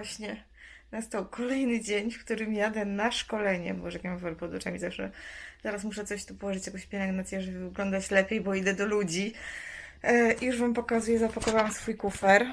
właśnie nastał kolejny dzień, w którym jadę na szkolenie. Boże, jak ja mam wol pod oczami zawsze. Zaraz muszę coś tu położyć, jakąś pielęgnację, żeby wyglądać lepiej, bo idę do ludzi. E, już Wam pokazuję, zapakowałam swój kufer.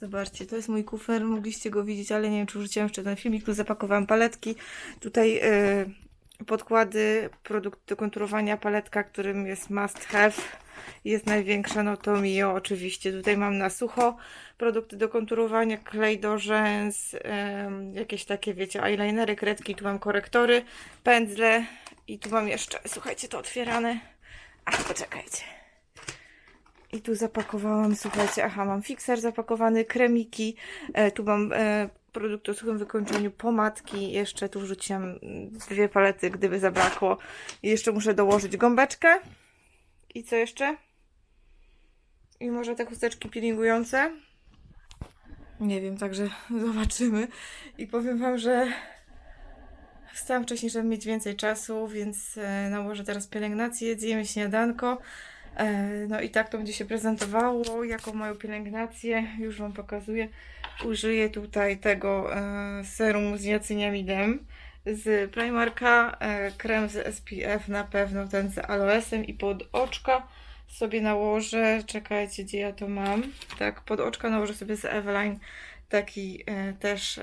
Zobaczcie, to jest mój kufer, mogliście go widzieć, ale nie wiem, czy wrzuciłam jeszcze ten filmik. Tu zapakowałam paletki. Tutaj y, podkłady, produkt do konturowania, paletka, którym jest must have. Jest największa, no to Mio oczywiście. Tutaj mam na sucho produkty do konturowania, klej do rzęs, em, jakieś takie, wiecie, eyelinery, kredki. Tu mam korektory, pędzle i tu mam jeszcze, słuchajcie, to otwierane. Ach, poczekajcie. I tu zapakowałam, słuchajcie, aha, mam fixer zapakowany, kremiki, e, tu mam e, produkt o suchym wykończeniu, pomadki, jeszcze tu wrzuciłam dwie palety, gdyby zabrakło. I jeszcze muszę dołożyć gąbeczkę. I co jeszcze? I może te chusteczki peelingujące? Nie wiem, także zobaczymy. I powiem Wam, że wstałam wcześniej, żeby mieć więcej czasu, więc e, nałożę teraz pielęgnację, zjemy śniadanko. E, No i tak to będzie się prezentowało, jako moją pielęgnację. Już Wam pokazuję. Użyję tutaj tego e, serum z niacyniamidem z Primarka, e, krem z SPF na pewno, ten z aloesem i pod oczka sobie nałożę, czekajcie gdzie ja to mam, tak, pod oczka nałożę sobie z Eveline taki też e,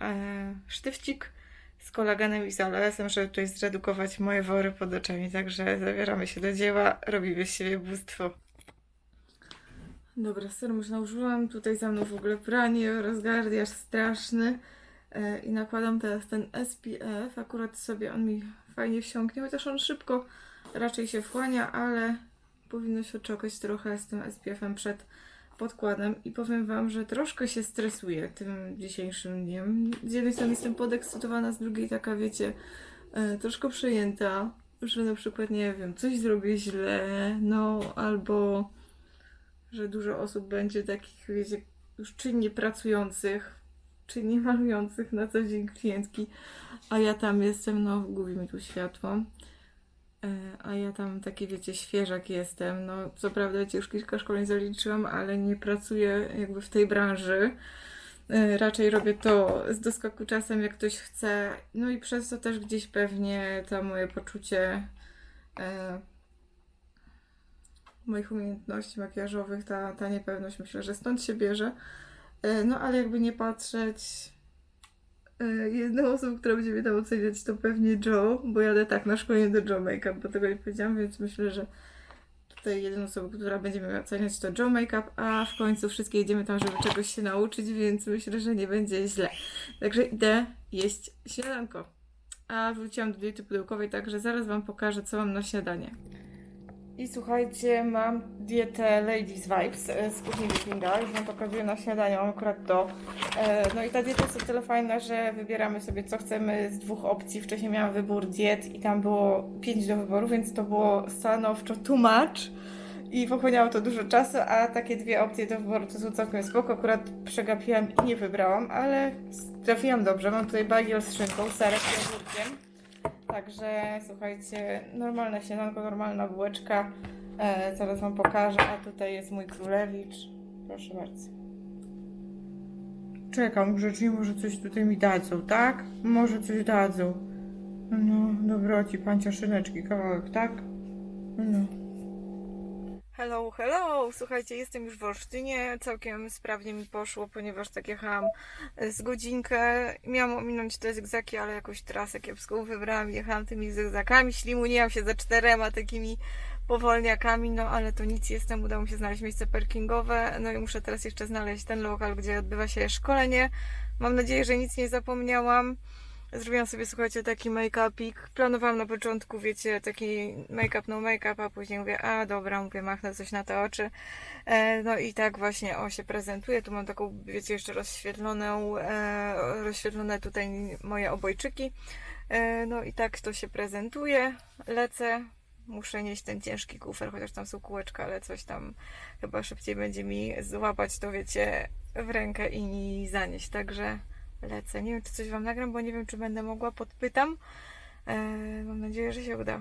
e, sztywcik z kolagenem i z aloesem, żeby tutaj zredukować moje wory pod oczami. Także zabieramy się do dzieła, robimy z siebie bóstwo. Dobra, serum już nałożyłam. Tutaj za mną w ogóle pranie, rozgardiaż straszny. E, I nakładam teraz ten SPF. Akurat sobie on mi fajnie wsiąknie, chociaż on szybko raczej się wchłania, ale powinno się czekać trochę z tym SPF-em przed podkładem i powiem Wam, że troszkę się stresuję tym dzisiejszym dniem. Z jednej strony jestem podekscytowana, z drugiej taka, wiecie, e, troszkę przejęta, że na przykład, nie wiem, coś zrobię źle, no albo że dużo osób będzie takich, wiecie, już czynnie pracujących, czynnie malujących na co dzień klientki, a ja tam jestem, no gubi mi tu światło. E, A ja tam taki, wiecie, świeżak jestem. No, co prawda, już kilka szkoleń zaliczyłam, ale nie pracuję jakby w tej branży. E, Raczej robię to z doskoku czasem, jak ktoś chce. No i przez to też gdzieś pewnie to moje poczucie e, moich umiejętności makijażowych, ta, ta niepewność, myślę, że stąd się bierze. E, No, ale jakby nie patrzeć, Jedną osobą, która będzie mnie tam oceniać, to pewnie Joe, bo jadę tak na szkolenie do Joe Makeup, bo tego nie powiedziałam, więc myślę, że tutaj jedyną osobą, która będzie mnie oceniać, to Joe Makeup, a w końcu wszystkie jedziemy tam, żeby czegoś się nauczyć, więc myślę, że nie będzie źle. Także idę jeść śniadanko. A wróciłam do diety pudełkowej, także zaraz Wam pokażę, co mam na śniadanie. I słuchajcie, mam dietę Ladies Vibes e, z kuchni Wikinga. Już Wam pokazuję na śniadaniu, mam akurat to. E, No i ta dieta jest o tyle fajna, że wybieramy sobie co chcemy z dwóch opcji. Wcześniej miałam wybór diet i tam było pięć do wyboru, więc to było stanowczo too much i pochłaniało to dużo czasu, a takie dwie opcje do wyboru to są całkiem spoko. Akurat przegapiłam i nie wybrałam, ale trafiłam dobrze. Mam tutaj bagiel z szynką, serek i ogórkiem. Także słuchajcie, normalne śniadanko, normalna bułeczka. E, zaraz Wam pokażę. A tutaj jest mój królewicz. Proszę bardzo. Czekam grzecznie, może coś tutaj mi dadzą, tak? Może coś dadzą. No, dobroci, pancia szyneczki, kawałek, tak? No. Hello, hello! Słuchajcie, jestem już w Olsztynie. Całkiem sprawnie mi poszło, ponieważ tak jechałam z godzinkę. Miałam ominąć te zygzaki, ale jakoś trasę kiepską wybrałam. Jechałam tymi zygzakami, ślimuniłam się za czterema takimi powolniakami, no ale to nic jestem. Udało mi się znaleźć miejsce parkingowe. No i muszę teraz jeszcze znaleźć ten lokal, gdzie odbywa się szkolenie. Mam nadzieję, że nic nie zapomniałam. Zrobiłam sobie, słuchajcie, taki make-upik. Planowałam na początku, wiecie, taki make-up, no make-up, a później mówię, a dobra, mówię, machnę coś na te oczy. E, no i tak właśnie, o, się prezentuje. Tu mam taką, wiecie, jeszcze rozświetloną, e, rozświetlone tutaj moje obojczyki. E, no i tak to się prezentuje. Lecę. Muszę nieść ten ciężki kufer, chociaż tam są kółeczka, ale coś tam chyba szybciej będzie mi złapać to, wiecie, w rękę i zanieść. Także lecę. Nie wiem, czy coś Wam nagram, bo nie wiem, czy będę mogła. Podpytam. E, mam nadzieję, że się uda.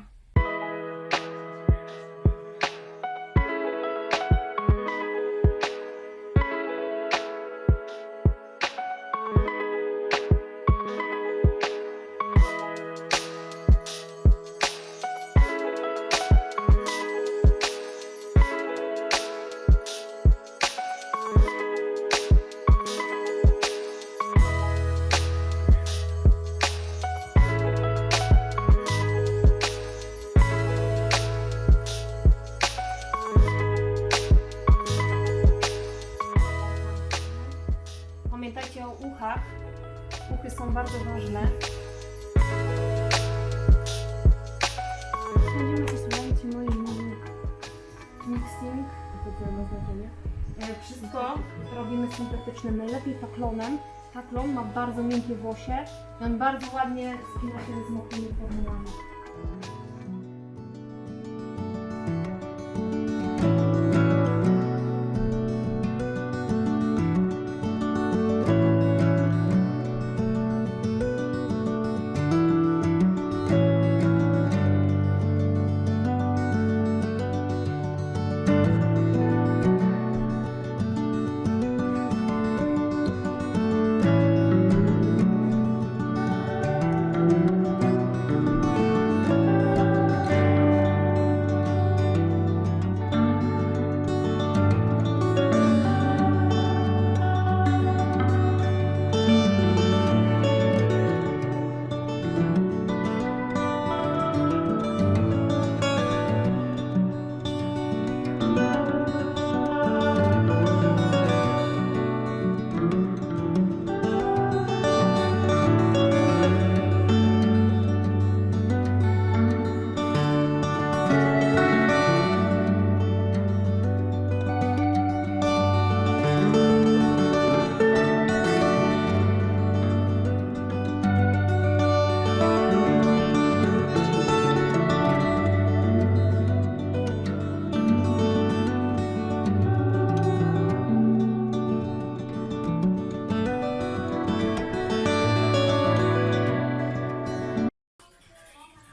Wszystko robimy syntetycznym, najlepiej faklonem. Faklon ma bardzo miękkie włosie on bardzo ładnie spina się z mokrymi formułami.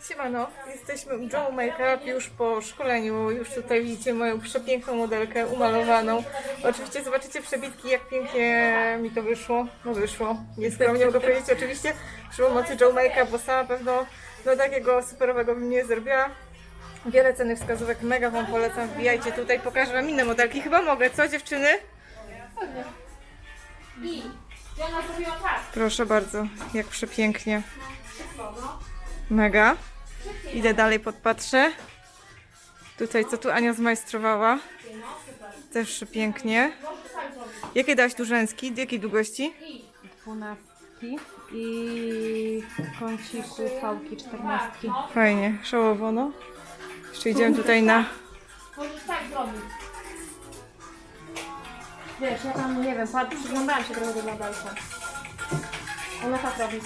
Siemano, jesteśmy u Joe Makeup już po szkoleniu. Już tutaj widzicie moją przepiękną modelkę umalowaną. Oczywiście zobaczycie przebitki, jak pięknie mi to wyszło. No wyszło, nieskromnie mogę powiedzieć. Oczywiście przy pomocy Joe Makeup, bo sama pewno no takiego superowego bym nie zrobiła. Wiele cennych wskazówek, mega Wam polecam. Wbijajcie tutaj, pokażę Wam inne modelki. Chyba mogę, co dziewczyny? I zrobiła tak. Proszę bardzo, jak przepięknie. Mega. Idę dalej, podpatrzę. Tutaj, co tu Ania zmajstrowała. Też pięknie. Jakie dałaś tu rzęski? Jakiej długości? Dwunastki i kąciku fałki czternastki. Fajnie, szałowo, no. Jeszcze idziemy tutaj na... Możesz tak zrobić. Wiesz, ja tam, nie wiem, przyglądałam się trochę do modelka. Ona tak robi.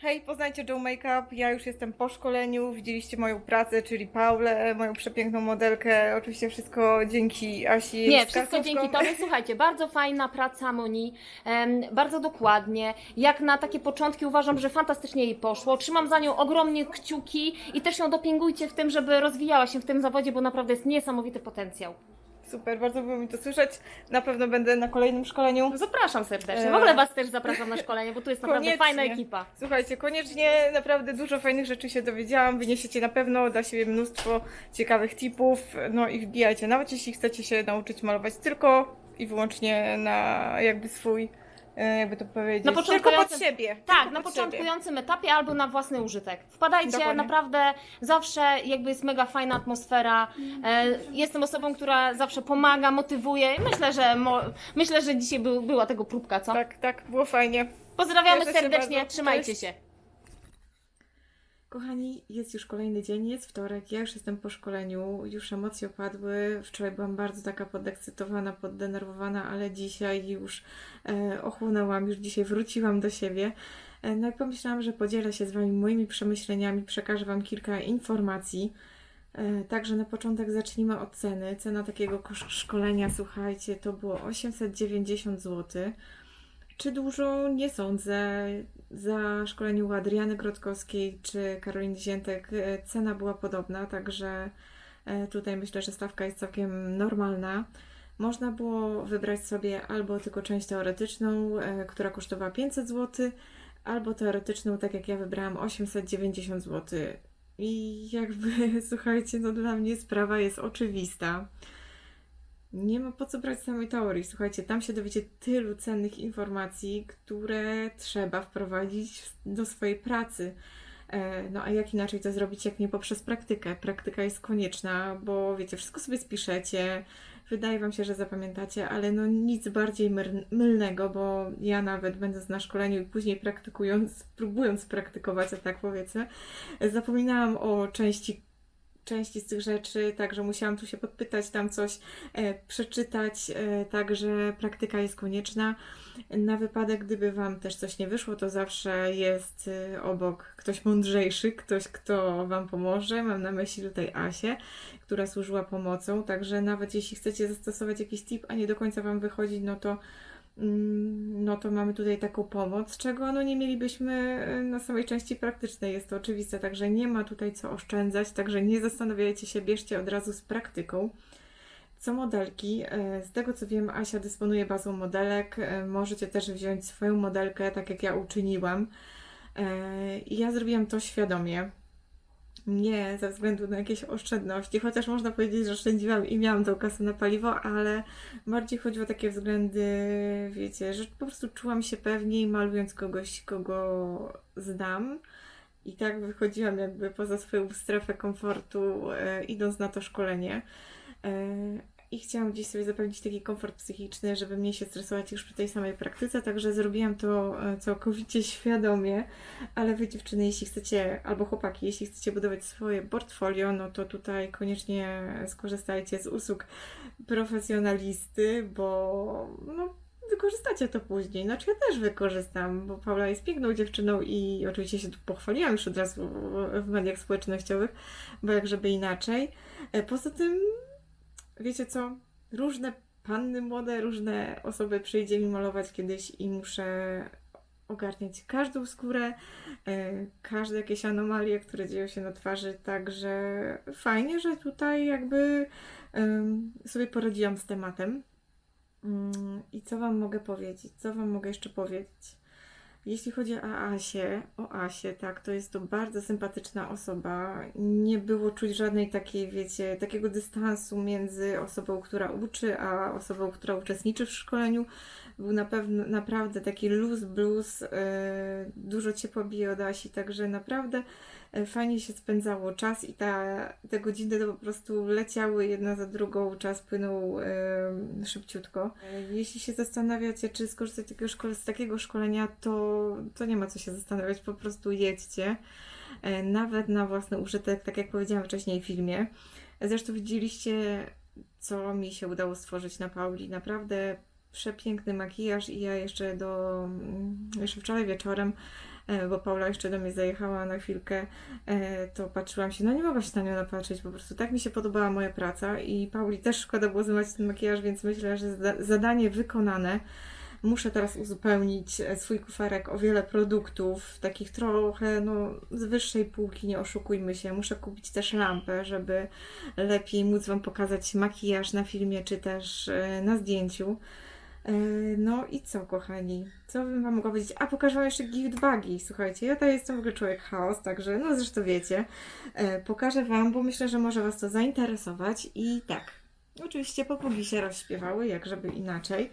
Hej, poznajcie Joe Makeup. Ja już jestem po szkoleniu. Widzieliście moją pracę, czyli Paulę, moją przepiękną modelkę. Oczywiście wszystko dzięki Asi. Nie, wszystko dzięki Tobie. Słuchajcie, bardzo fajna praca Moni, em, bardzo dokładnie. Jak na takie początki uważam, że fantastycznie jej poszło. Trzymam za nią ogromnie kciuki i też ją dopingujcie w tym, żeby rozwijała się w tym zawodzie, bo naprawdę jest niesamowity potencjał. Super, bardzo było mi to słyszeć. Na pewno będę na kolejnym szkoleniu. Zapraszam serdecznie. W ogóle Was też zapraszam na szkolenie, bo tu jest naprawdę Koniecznie. fajna ekipa. Słuchajcie, koniecznie naprawdę dużo fajnych rzeczy się dowiedziałam. Wyniesiecie na pewno dla siebie mnóstwo ciekawych tipów. No i wbijajcie, nawet jeśli chcecie się nauczyć malować tylko i wyłącznie na jakby swój, e, jakby to powiedzieć, Na tylko początkującym- pod siebie. Tak, tylko na pod siebie. początkującym etapie albo na własny użytek. Wpadajcie, Dokładnie. naprawdę zawsze jakby jest mega fajna atmosfera. E, jestem osobą, która zawsze pomaga, motywuje i myślę, że myślę, że dzisiaj był, była tego próbka, co? Tak, tak, było fajnie. Pozdrawiamy serdecznie, bardzo. trzymajcie Cześć. się. Kochani, jest już kolejny dzień, jest wtorek, ja już jestem po szkoleniu, już emocje opadły. Wczoraj byłam bardzo taka podekscytowana, poddenerwowana, ale dzisiaj już e, ochłonęłam, już dzisiaj wróciłam do siebie. E, no i pomyślałam, że podzielę się z Wami moimi przemyśleniami, przekażę Wam kilka informacji. E, Także na początek zacznijmy od ceny. Cena takiego szkolenia, słuchajcie, to było 890 zł. Czy dużo? Nie sądzę. Za szkolenie u Adriany Grotkowskiej czy Karoliny Ziętek e, cena była podobna, także e, tutaj myślę, że stawka jest całkiem normalna. Można było wybrać sobie albo tylko część teoretyczną, e, która kosztowała 500 zł, albo teoretyczną, tak jak ja wybrałam, 890 zł. I jakby, słuchajcie, no dla mnie sprawa jest oczywista. Nie ma po co brać samej teorii. Słuchajcie, tam się dowiecie tylu cennych informacji, które trzeba wprowadzić do swojej pracy. E, No a jak inaczej to zrobić, jak nie poprzez praktykę? Praktyka jest konieczna, bo wiecie, wszystko sobie spiszecie, wydaje Wam się, że zapamiętacie, ale no nic bardziej mylnego, bo ja nawet będąc na szkoleniu i później praktykując, próbując praktykować, a tak powiedzmy, zapominałam o części części z tych rzeczy, także musiałam tu się podpytać, tam coś e, przeczytać, e, także praktyka jest konieczna. Na wypadek, gdyby Wam też coś nie wyszło, to zawsze jest e, obok ktoś mądrzejszy, ktoś, kto Wam pomoże. Mam na myśli tutaj Asię, która służyła pomocą, także nawet jeśli chcecie zastosować jakiś tip, a nie do końca Wam wychodzi, no to no to mamy tutaj taką pomoc, czego no nie mielibyśmy e, na samej części praktycznej, jest to oczywiste, także nie ma tutaj co oszczędzać, także nie zastanawiajcie się, bierzcie od razu z praktyką. Co modelki, e, z tego co wiem, Asia dysponuje bazą modelek, e, możecie też wziąć swoją modelkę, tak jak ja uczyniłam. I ja zrobiłam to świadomie. Nie ze względu na jakieś oszczędności, chociaż można powiedzieć, że oszczędziłam i miałam tą kasę na paliwo, ale bardziej chodziło o takie względy, wiecie, że po prostu czułam się pewniej malując kogoś, kogo znam. I tak wychodziłam jakby poza swoją strefę komfortu, e, idąc na to szkolenie. I chciałam gdzieś sobie zapewnić taki komfort psychiczny, żeby mniej się stresować już przy tej samej praktyce, także zrobiłam to e, całkowicie świadomie. Ale wy dziewczyny, jeśli chcecie, albo chłopaki, jeśli chcecie budować swoje portfolio, no to tutaj koniecznie skorzystajcie z usług profesjonalisty, bo no, wykorzystacie to później. Znaczy ja też wykorzystam, bo Paula jest piękną dziewczyną i oczywiście się tu pochwaliłam już od razu w- w mediach społecznościowych, bo jak żeby inaczej. E, Poza tym, wiecie co, różne panny młode, różne osoby przyjdzie mi malować kiedyś i muszę ogarniać każdą skórę, e, każde jakieś anomalie, które dzieją się na twarzy, także fajnie, że tutaj jakby sobie poradziłam z tematem. Mm, I co Wam mogę powiedzieć? Co Wam mogę jeszcze powiedzieć? Jeśli chodzi o Asię, o Asię, tak, to jest to bardzo sympatyczna osoba. Nie było czuć żadnej takiej, wiecie, takiego dystansu między osobą, która uczy, a osobą, która uczestniczy w szkoleniu. Był na pewno naprawdę taki luz blues, yy, dużo ciepła bije także naprawdę e, fajnie się spędzało czas i ta, te godziny to po prostu leciały jedna za drugą, czas płynął e, szybciutko. Jeśli się zastanawiacie, czy skorzystać z takiego, szkolenia, to, to nie ma co się zastanawiać, po prostu jedźcie. Nawet na własny użytek, tak jak powiedziałam wcześniej w filmie. Zresztą widzieliście, co mi się udało stworzyć na Pauli. Naprawdę przepiękny makijaż i ja jeszcze do, mm, jeszcze wczoraj wieczorem e, bo Paula jeszcze do mnie zajechała na chwilkę, e, to patrzyłam się, no nie mogłam się na nią napatrzeć, po prostu tak mi się podobała moja praca i Pauli też szkoda było zmywać ten makijaż, więc myślę, że zada- zadanie wykonane. Muszę teraz uzupełnić e, swój kuferek o wiele produktów, takich trochę no, z wyższej półki, nie oszukujmy się. Muszę kupić też lampę, żeby lepiej móc Wam pokazać makijaż na filmie, czy też na zdjęciu. E, No i co, kochani? Co bym Wam mogła powiedzieć? A, pokażę Wam jeszcze gift bagi. Słuchajcie, ja to jestem w ogóle człowiek chaos, także no zresztą wiecie. E, Pokażę Wam, bo myślę, że może Was to zainteresować. I tak, oczywiście popugi się rozśpiewały, jak żeby inaczej.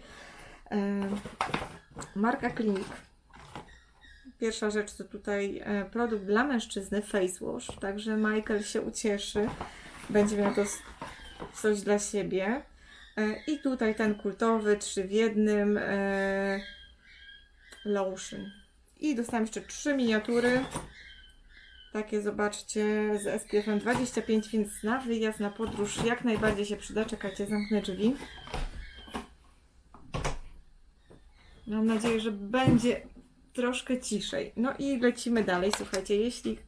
E, Marka Klinik. Pierwsza rzecz to tutaj produkt dla mężczyzny Face Wash, także Michael się ucieszy. Będzie miał to coś dla siebie. E, I tutaj ten kultowy, trzy w jednym e, lotion. I dostałam jeszcze trzy miniatury. Takie zobaczcie z SPF 25, więc na wyjazd, na podróż jak najbardziej się przyda. Czekajcie, zamknę drzwi. Mam nadzieję, że będzie troszkę ciszej. No i lecimy dalej. Słuchajcie, jeśli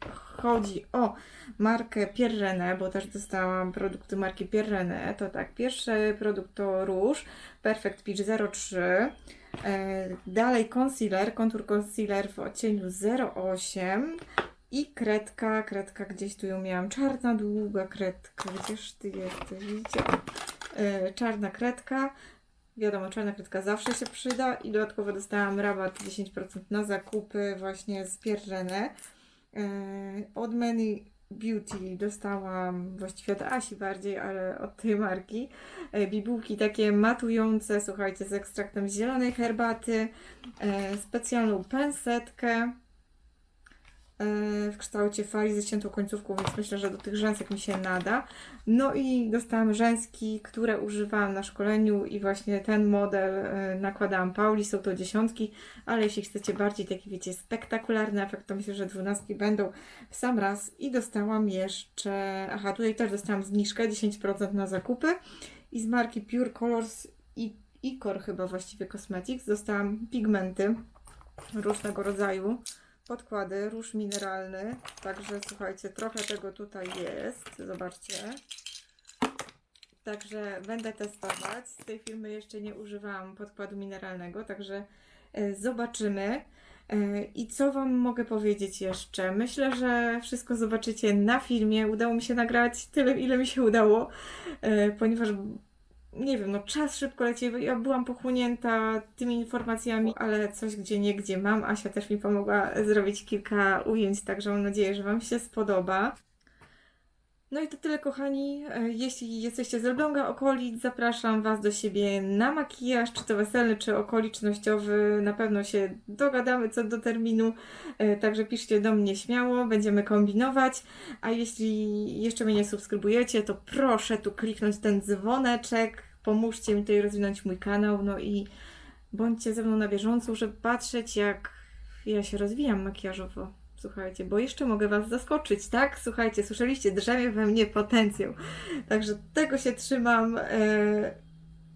chodzi o markę Pierrenne, bo też dostałam produkty marki Pierrenne, to tak, pierwszy produkt to róż Perfect Peach 03. E, dalej concealer, kontur concealer w odcieniu 08 i kredka, kredka gdzieś tu ją miałam, czarna, długa kredka, gdzież ty jesteś, widzicie? E, czarna kredka, wiadomo, czarna kredka zawsze się przyda. I dodatkowo dostałam rabat 10% na zakupy właśnie z Pierrenne. E, Od Many Beauty dostałam właściwie od Asi bardziej, ale od tej marki. E, Bibułki takie matujące, słuchajcie, z ekstraktem zielonej herbaty, e, specjalną pensetkę w kształcie fali ze ściętą końcówką, więc myślę, że do tych rzęsek mi się nada. No i dostałam rzęski, które używałam na szkoleniu i właśnie ten model e, nakładałam Pauli, są to dziesiątki, ale jeśli chcecie bardziej taki, wiecie, spektakularny efekt, to myślę, że dwunastki będą w sam raz. I dostałam jeszcze, aha, tutaj też dostałam zniżkę 10% na zakupy i z marki Pure Colors i Icor chyba właściwie Cosmetics dostałam pigmenty różnego rodzaju, podkłady, róż mineralny, także słuchajcie, trochę tego tutaj jest, zobaczcie. Także będę testować. Z tej firmy jeszcze nie używałam podkładu mineralnego, także e, zobaczymy. E, I co Wam mogę powiedzieć jeszcze? Myślę, że wszystko zobaczycie na filmie. Udało mi się nagrać tyle, ile mi się udało, e, ponieważ nie wiem, no czas szybko leci. Ja byłam pochłonięta tymi informacjami, ale coś gdzie nie gdzie mam. Asia też mi pomogła zrobić kilka ujęć, także mam nadzieję, że Wam się spodoba. No i to tyle, kochani. E, Jeśli jesteście z Elbląga, okolic, zapraszam Was do siebie na makijaż, czy to weselny, czy okolicznościowy. Na pewno się dogadamy co do terminu, e, także piszcie do mnie śmiało, będziemy kombinować. A jeśli jeszcze mnie nie subskrybujecie, to proszę tu kliknąć ten dzwoneczek, pomóżcie mi tutaj rozwinąć mój kanał, no i bądźcie ze mną na bieżąco, żeby patrzeć, jak ja się rozwijam makijażowo. Słuchajcie, bo jeszcze mogę Was zaskoczyć, tak? Słuchajcie, słyszeliście, drzemie we mnie potencjał. Także tego się trzymam e,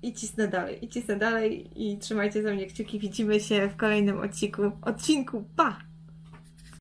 i cisnę dalej, i cisnę dalej i trzymajcie ze mnie kciuki. Widzimy się w kolejnym odcinku. Odcinku, pa!